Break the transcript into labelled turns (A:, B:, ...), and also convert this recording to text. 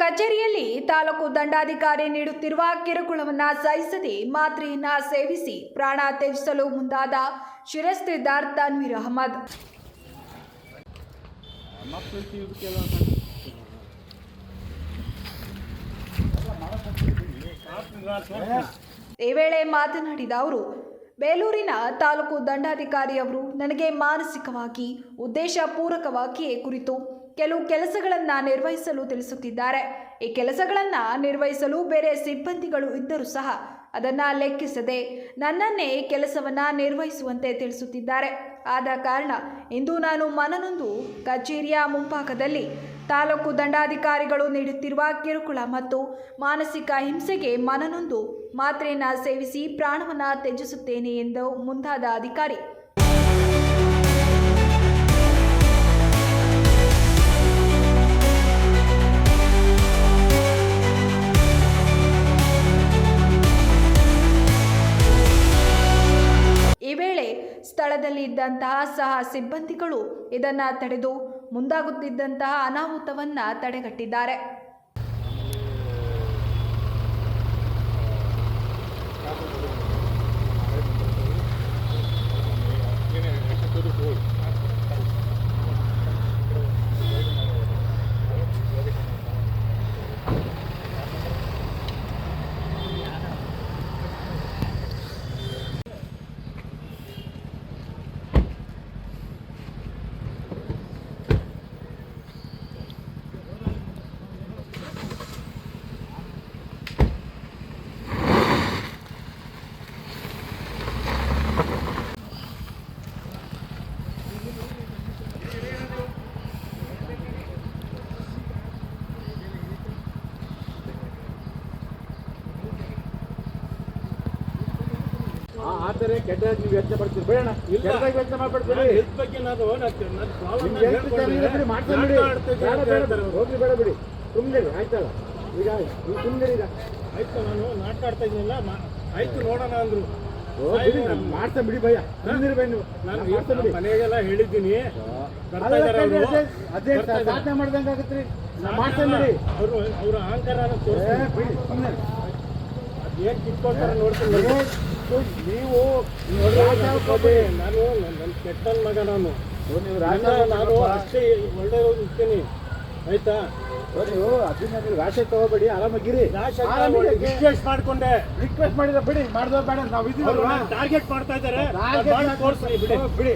A: ಕಚೇರಿಯಲ್ಲಿ ತಾಲೂಕು ದಂಡಾಧಿಕಾರಿ ನೀಡುತ್ತಿರುವ ಕಿರುಕುಳವನ್ನ ಸಹಿಸದೆ ಮಾತ್ರೆಯನ್ನ ಸೇವಿಸಿ ಪ್ರಾಣ ತ್ಯಜಿಸಲು ಮುಂದಾದ ಶಿರಸ್ತಿದಾರ್ ತನ್ವೀರ್ ಅಹಮದ್. ಈ ವೇಳೆ ಮಾತನಾಡಿದ ಅವರು, ಬೇಲೂರಿನ ತಾಲೂಕು ದಂಡಾಧಿಕಾರಿಯವರು ನನಗೆ ಮಾನಸಿಕವಾಗಿ ಉದ್ದೇಶಪೂರ್ವಕವಾಗಿಯೇ ಕುರಿತು ಕೆಲವು ಕೆಲಸಗಳನ್ನು ನಿರ್ವಹಿಸಲು ತಿಳಿಸುತ್ತಿದ್ದಾರೆ. ಈ ಕೆಲಸಗಳನ್ನು ನಿರ್ವಹಿಸಲು ಬೇರೆ ಸಿಬ್ಬಂದಿಗಳು ಇದ್ದರೂ ಸಹ ಅದನ್ನು ಲೆಕ್ಕಿಸದೆ ನನ್ನನ್ನೇ ಕೆಲಸವನ್ನ ನಿರ್ವಹಿಸುವಂತೆ ತಿಳಿಸುತ್ತಿದ್ದಾರೆ. ಆದ ಕಾರಣ ಇಂದು ನಾನು ಮನನೊಂದು ಕಚೇರಿಯ ಮುಂಭಾಗದಲ್ಲಿ ತಾಲೂಕು ದಂಡಾಧಿಕಾರಿಗಳು ನೀಡುತ್ತಿರುವ ಕಿರುಕುಳ ಮತ್ತು ಮಾನಸಿಕ ಹಿಂಸೆಗೆ ಮನನೊಂದು ಮಾತ್ರೆಯನ್ನ ಸೇವಿಸಿ ಪ್ರಾಣವನ್ನ ತ್ಯಜಿಸುತ್ತೇನೆ ಎಂದು ಮುಂದಾದ ಅಧಿಕಾರಿ ಸ್ಥಳದಲ್ಲಿ ಇದ್ದಂತಹ ಸಹ ಸಿಬ್ಬಂದಿಗಳು ಇದನ್ನು ತಡೆದು ಮುಂದಾಗುತ್ತಿದ್ದಂತಹ ಅನಾಹುತವನ್ನು ತಡೆಗಟ್ಟಿದ್ದಾರೆ.
B: ಆ ಆತರ ಕೆಟ್ಟದಾಗಿ ನೀವು ಯೋಚನೆ ಮಾಡ್ತೀರಿ ಬೇಡ ಕೆಟ್ಟದಾಗಿ ಯೋಚನೆ ಮಾಡ್ಬಿಡ್ತೀರಿ
C: ಹೆಲ್ತ್ ಬಗ್ಗೆ ನಾನು
B: ಎಷ್ಟು ಚೆನ್ನಾಗಿದೆ ಬಿಡಿ ಬಿಡಿ. ಬೇಡ ಬೇಡ ಹೋಗ್ಲಿ ಬೇಡ ಬಿಡಿ. ತುಂಬಿರಿ ಆಯ್ತಲ್ಲ ಈಗ ನೀವು ತುಂಬಿರಿ ಈಗ.
C: ಆಯ್ತು ನಾನು ಮಾತಾಡ್ತಾ ಇದ್ದೀನಿಲ್ಲ ಆಯ್ತು ನೋಡೋಣ ಅಂದ್ರು.
B: ಬಿಡಿ ಮಾಡ್ತಾ ಬಿಡಿ ಭಯ. ಸುಮ್ಮನೆ ಬೈ ನೀವು.
C: ನಾನು
B: ಬಿಡಿ.
C: ಮನೆಗೆಲ್ಲ ಹೇಳಿದ್ದೀನಿ.
B: ಅದೇ ಸಾಧನೆ ಮಾಡ್ದಂಗೆ ಆಗುತ್ತೆ ರೀ ನಾನು ಮಾಡ್ತಾ ಬಿಡಿ
C: ಅವರು ಅವ್ರ ಅಹಂಕಾರ
B: ಬಿಡಿ ಸುಮ್ಮನೆ
C: ಏನ್ ಕಿತ್ಕೊಳ್ತಾರೆ ನೋಡ್ತೀನಿ.
B: ನೀವು
C: ನಾನು ನನ್ನ ಕೆಟ್ಟ ಮಗ ನಾನು. ನಾನು ಅಷ್ಟೇ ಒಳ್ಳೆ ಇರ್ತೀನಿ. ಆಯ್ತಾ?
B: ನೀವು ಅದನ್ನ ನೀವು ರಾಶಿ ತಗೋಬೇಡಿ ಆರಾಮಾಗಿರಿ. ಆರಾಮಾಗಿ
C: ರಿಕ್ವೆಸ್ಟ್ ಮಾಡ್ಕೊಂಡೆ.
B: ರಿಕ್ವೆಸ್ಟ್ ಮಾಡಿದ್ರೆ ಬಿಡಿ ಮಾಡಿದ್ರೆ ಬೇಡ ನಾವು ಇದ್ದೀವಿ
C: ಟಾರ್ಗೆಟ್ ಮಾಡ್ತಾ ಇದ್ದಾರೆ ಬಿಡಿ.
B: ಬಿಡಿ